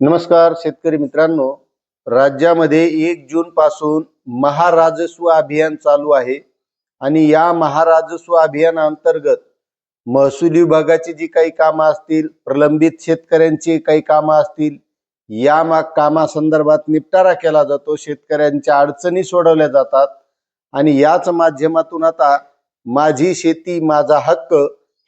नमस्कार शेतकरी मित्रांनो. राज्यामध्ये एक जून पासून महाराजस्व अभियान चालू आहे. आणि या महाराजस्व अभियानाअंतर्गत महसूल विभागाची जी काही कामं असतील प्रलंबित शेतकऱ्यांची काही कामं असतील या मा कामासंदर्भात निपटारा केला जातो. शेतकऱ्यांच्या अडचणी सोडवल्या जातात. आणि याच माध्यमातून आता माझी शेती माझा हक्क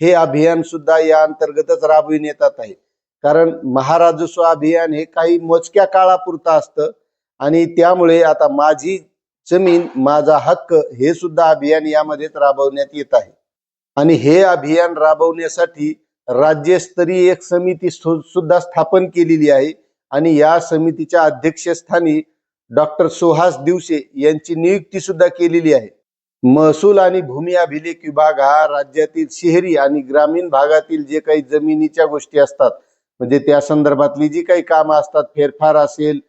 हे अभियान सुद्धा या अंतर्गतच राबविण्यात येत आहे. कारण महाराजस्व अभियान हे काही मोजक्या काळापुरतं असतं आणि त्यामुळे आता माझी जमीन माझा हक्क हे सुद्धा अभियान यामध्येच राबवण्यात येत आहे. आणि हे अभियान राबवण्यासाठी राज्यस्तरीय एक समिती सुद्धा स्थापन केलेली आहे. आणि या समितीच्या अध्यक्षस्थानी डॉक्टर सुहास दिवसे यांची नियुक्ती सुद्धा केलेली आहे. महसूल आणि भूमी अभिलेख विभाग हा राज्यातील शहरी आणि ग्रामीण भागातील जे काही जमिनीच्या गोष्टी असतात म्हणजे त्या संदर्भातली जी काही कामं असतात फेरफार असेल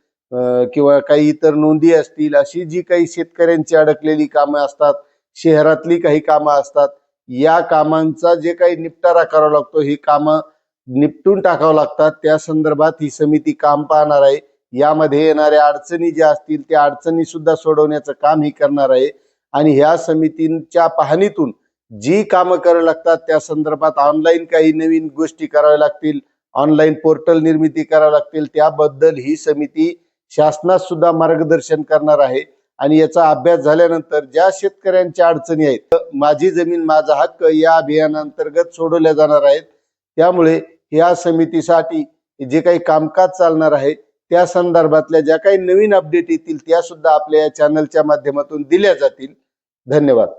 किंवा काही इतर नोंदी असतील अशी जी काही शेतकऱ्यांची अडकलेली कामं असतात शहरातली काही कामं असतात या कामांचा जे काही निपटारा करावा लागतो ही कामं निपटून टाकावं लागतात. त्या संदर्भात ही समिती काम पाहणार आहे. यामध्ये येणाऱ्या अडचणी ज्या असतील त्या अडचणी सुद्धा सोडवण्याचं काम ही करणार आहे. आणि ह्या समितींच्या पाहणीतून जी कामं करावी लागतात त्या संदर्भात ऑनलाईन काही नवीन गोष्टी कराव्या लागतील. ऑनलाईन पोर्टल निर्मिती करावी लागतील. त्याबद्दल ही समिती शासनास सुद्धा मार्गदर्शन करणार आहे. आणि याचा अभ्यास झाल्यानंतर ज्या शेतकऱ्यांच्या अडचणी आहेत माझी जमीन माझा हक्क या अभियानांतर्गत सोडवल्या जाणार आहेत. त्यामुळे या समितीसाठी जे काही कामकाज चालणार आहे त्या संदर्भातल्या ज्या काही नवीन अपडेट येतील त्या सुद्धा आपल्या या चॅनलच्या माध्यमातून दिल्या जातील. धन्यवाद.